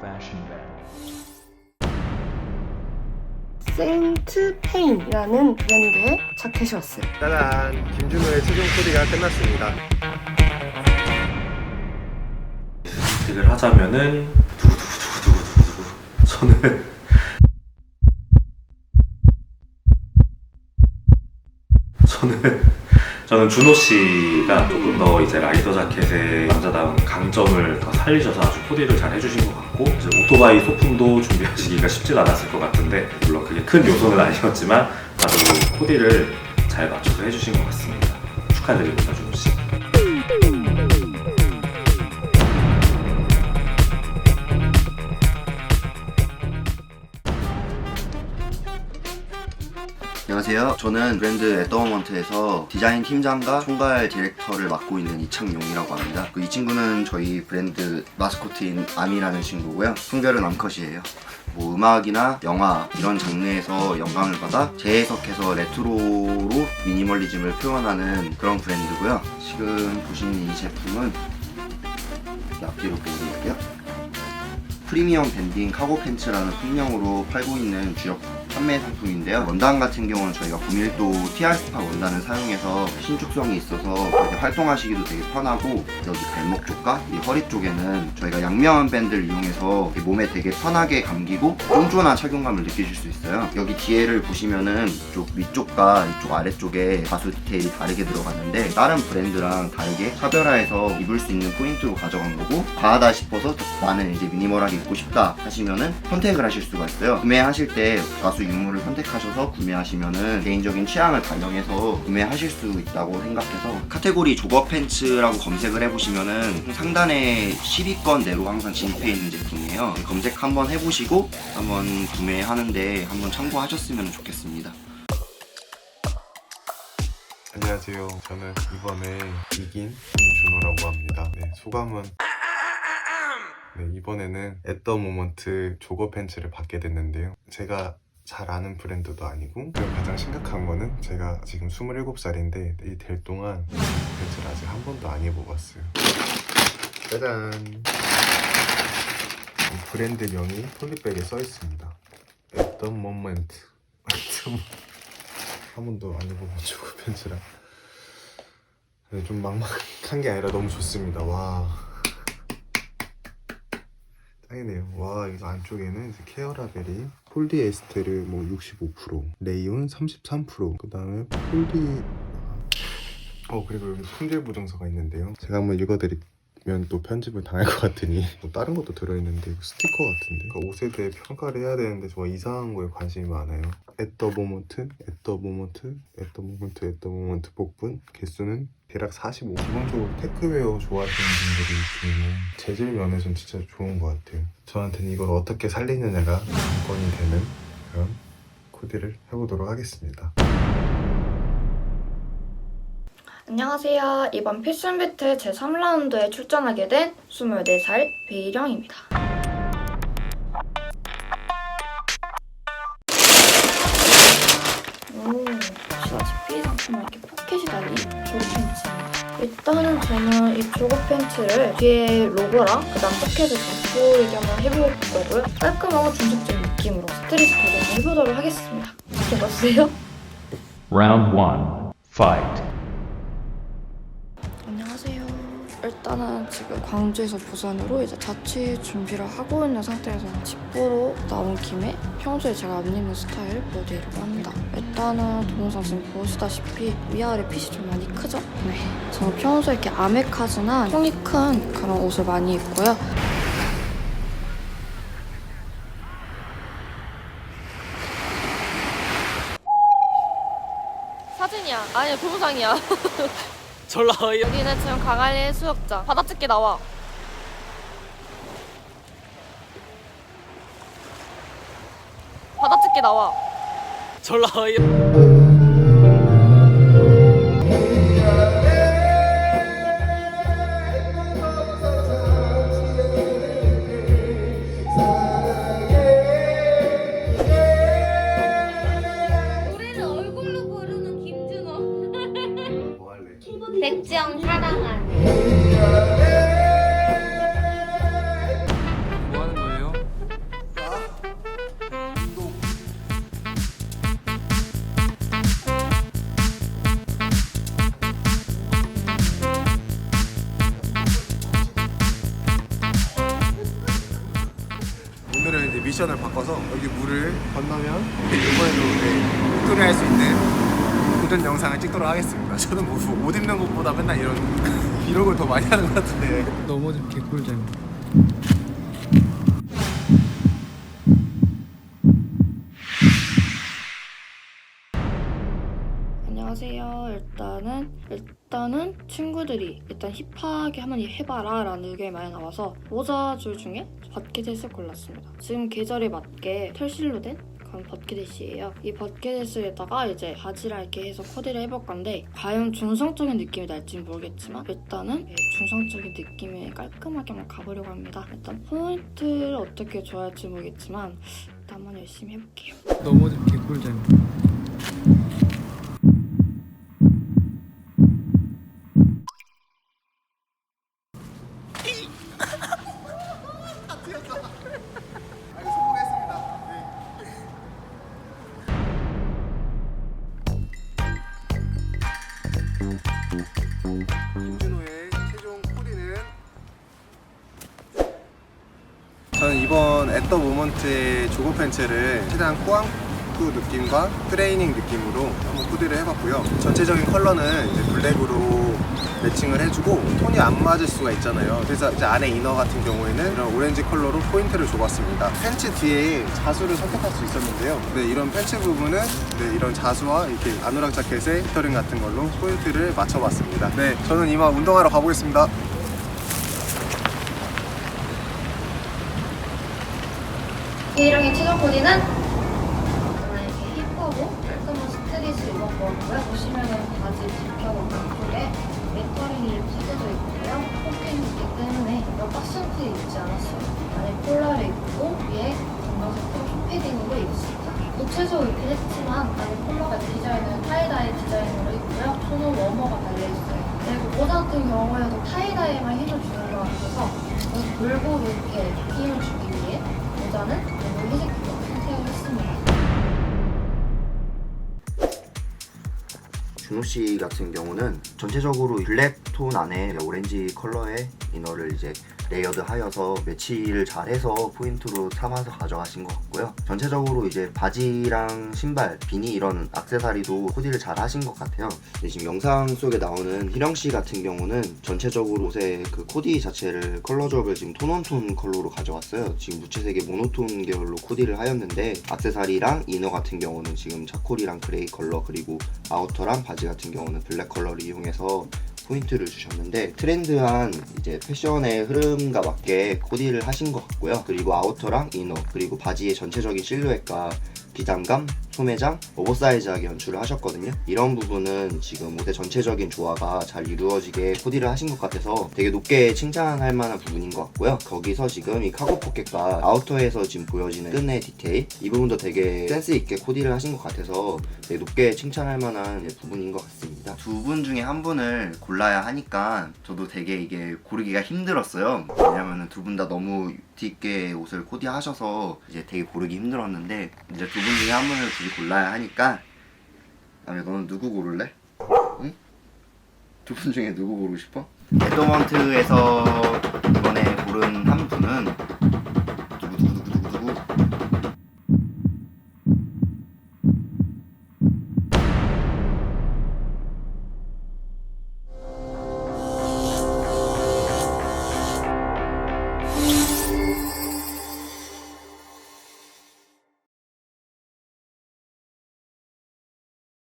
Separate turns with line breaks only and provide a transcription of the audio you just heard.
fashion band.
세인트 페인이라는 브랜드의 자켓이 왔어요.
짜잔 김준호의 최종 코디가 끝났습니다
선택을 하자면은 두구두구두구두구두구 저는 저는 저는 준호 씨가 조금 더 이제 라이더 자켓의 남자다운 강점을 더 살리셔서 아주 코디를 잘 해주신 것 같 고 이제 오토바이 소품도 준비하시기가 쉽지 않았을 것 같은데 물론 그게 큰 요소는 아니었지만 아주 코디를 잘 맞춰서 해주신 것 같습니다. 축하드립니다,
안녕하세요. 저는 브랜드 에더먼트에서 디자인 팀장과 총괄 디렉터를 맡고 있는 이창용이라고 합니다. 그이 친구는 저희 브랜드 마스코트인 아미라는 친구고요. 성별은 암컷이에요. 뭐 음악이나 영화 이런 장르에서 영감을 받아 재해석해서 레트로로 미니멀리즘을 표현하는 그런 브랜드고요. 지금 보시는 이 제품은 앞뒤로 보여드릴게요. 프리미엄 밴딩 카고 팬츠라는 품명으로 팔고 있는 주력 판매 상품인데요. 원단 같은 경우는 저희가 고밀도 TR 스파 원단을 사용해서 신축성이 있어서 활동하시기도 되게 편하고 여기 발목 쪽과 이 허리 쪽에는 저희가 양면 밴드를 이용해서 몸에 되게 편하게 감기고 쫀쫀한 착용감을 느끼실 수 있어요. 여기 뒤에를 보시면은 이쪽 위쪽과 이쪽 아래쪽에 가수 디테일이 다르게 들어갔는데 다른 브랜드랑 다르게 차별화해서 입을 수 있는 포인트로 가져간 거고 과하다 싶어서 나는 이제 미니멀하게 입고 싶다 하시면은 선택을 하실 수가 있어요. 구매하실 때 가수 유무를 선택하셔서 구매하시면은 개인적인 취향을 반영해서 구매하실 수 있다고 생각해서 카테고리 조거 팬츠라고 검색을 해보시면은 상단에 10위권 내로 항상 진입해 있는 제품이에요. 검색 한번 해보시고 한번 구매하는데 한번 참고하셨으면 좋겠습니다.
안녕하세요 저는 이번에 이긴 김준호라고 합니다 네, 소감은 네, 이번에는 앳더 모먼트 조거 팬츠를 받게 됐는데요 제가 잘 아는 브랜드도 아니고 그리고 가장 심각한 거는 제가 지금 27살인데 이 될 동안 이 팬츠를 아직 한 번도 안 입어봤어요. 짜잔. 이 브랜드명이 폴리백에 써 있습니다. 앳더 모먼트. 한 번도 안 입어본 팬츠라 네, 좀 막막한 게 아니라 너무 좋습니다. 와 짱이네요. 와 여기서 안쪽에는 이제 케어 라벨이 폴리에스테르 뭐 65% 레이온 33%그 다음에 폴리 어 그리고 여기 품질 보증서가 있는데요. 제가 한번 읽어드리 면또 편집을 당할 것 같으니. 뭐 다른 것도 들어있는데 이거 스티커 같은데? 그러니까 옷에 대해 평가를 해야 되는데 저 이상한 거에 관심이 많아요. 앳더 모먼트 앳더 모먼트 앳더 모먼트 앳더 모먼트 복분 개수는 대략 45 기본적으로 테크웨어 좋아하시는 분들이 있기에는 재질 면에서는 진짜 좋은 것 같아요. 저한테는 이걸 어떻게 살리느냐가 관건이 되는 그런 코디를 해보도록 하겠습니다
안녕하세요. 이번 패션 배틀 제3라운드에 출전하게 된 24살 배일영입니다. 오, 보시다시피 상품에 이렇게 포켓이 달린 조거 팬츠입니다. 일단은 저는 이 조거 팬츠를 뒤에 로고랑 그다음 포켓을 다 보이게 한번 해볼 거고요. 깔끔하고 중성적인 느낌으로 스트릿 버전을 해보도록 하겠습니다. 지켜봐주세요.
Round 1. Fight.
안녕하세 일단은 지금 광주에서 부산으로 이제 자취 준비를 하고 있는 상태에서 집보러 나온 김에 평소에 제가 안 입는 스타일 보여드리려고 합니다. 일단은 동영상 지금 보시다시피 위아래 핏이 좀 많이 크죠? 네. 저는 평소에 이렇게 아메카즈나 통이 큰 그런 옷을 많이 입고요. 사진이야. 아니 동영상이야.
졸라 어이
여기는 지금 강할리 해수욕장. 바다 찍기 나와. 바다 찍기 나와.
졸라 어이
미션을 바꿔서 여기 물을 건너면 이번에도 네, 목도리 할수 있는 고전 영상을 찍도록 하겠습니다. 저는 뭐옷 입는 것보다 맨날 이런 기록을 더 많이 하는 것 같은데
넘어진 개꿀잼.
안녕하세요. 일단은 일단은 친구들이 일단 힙하게 한번 해봐라 라는 의견이 많이 나와서 모자줄 중에 버킷햇을 골랐습니다. 지금 계절에 맞게 털실로 된 그런 버킷햇이에요. 이 버킷햇에다가 이제 바지랑 이렇게 해서 코디를 해볼 건데 과연 중성적인 느낌이 날지는 모르겠지만 일단은 네, 중성적인 느낌에 깔끔하게 한번 가보려고 합니다. 일단 포인트를 어떻게 줘야 할지 모르겠지만 일단 한번 열심히 해볼게요.
넘어진 개꿀잼.
앳더 모먼트의 조거 팬츠를 최대한 꾸안꾸 느낌과 트레이닝 느낌으로 한번 코디를 해봤고요. 전체적인 컬러는 이제 블랙으로 매칭을 해주고 톤이 안 맞을 수가 있잖아요. 그래서 이제 안에 이너 같은 경우에는 이런 오렌지 컬러로 포인트를 줘봤습니다. 팬츠 뒤에 자수를 선택할 수 있었는데요. 네, 이런 팬츠 부분은 네, 이런 자수와 이렇게 아누락 자켓에 피터링 같은 걸로 포인트를 맞춰봤습니다. 네, 저는 이만 운동하러 가보겠습니다.
K랑의 최종 코디는 저는 이렇게 힙하고 깔끔한 스트릿을 입어보았고요. 보시면은 바지 지켜본 앞쪽에 레터링이 새겨져 있고요. 포켓이 있기 때문에 몇 박스트 입지 않았어요. 안에 폴라를 입고 위에 검정색 패딩으로 입었습니다. 옷에서 입긴 했지만 안에 폴라가 디자인은 타이다이 디자인으로 있고요. 손은 워머가 달려있어요. 그리고 모자 같은 경우에도 타이다이만 힘을 주는 것 같아서 골고루 이렇게 힘을 주기 위해 모자는
준호 씨 같은 경우는 전체적으로 블랙 톤 안에 오렌지 컬러의 이너를 이제 레이어드 하여서 매치를 잘해서 포인트로 삼아서 가져가신 것 같고요. 전체적으로 이제 바지랑 신발, 비니 이런 악세사리도 코디를 잘 하신 것 같아요. 지금 영상 속에 나오는 희령 씨 같은 경우는 전체적으로 옷의 그 코디 자체를 컬러 조합을 지금 톤온톤 컬러로 가져왔어요. 지금 무채색의 모노톤 계열로 코디를 하였는데 악세사리랑 이너 같은 경우는 지금 차콜이랑 그레이 컬러 그리고 아우터랑 바지 같은 경우는 블랙 컬러를 이용해서 포인트를 주셨는데 트렌드한 이제 패션의 흐름과 맞게 코디를 하신 것 같고요. 그리고 아우터랑 이너 그리고 바지의 전체적인 실루엣과 기장감, 소매장, 오버사이즈하게 연출을 하셨거든요. 이런 부분은 지금 옷의 전체적인 조화가 잘 이루어지게 코디를 하신 것 같아서 되게 높게 칭찬할 만한 부분인 것 같고요. 거기서 지금 이 카고 포켓과 아우터에서 지금 보여지는 끈의 디테일 이 부분도 되게 센스 있게 코디를 하신 것 같아서 되게 높게 칭찬할 만한 부분인 것 같습니다. 두 분 중에 한 분을 골라야 하니까 저도 되게 이게 고르기가 힘들었어요. 왜냐면은 두분 다 너무 뒤있게 옷을 코디하셔서 이제 되게 고르기 힘들었는데 이제 두 분 중에 한 분을 둘이 골라야 하니까 다음에 너는 누구 고를래? 응? 두 분 중에 누구 고르고 싶어? 에더먼트에서 이번에 고른 한 분은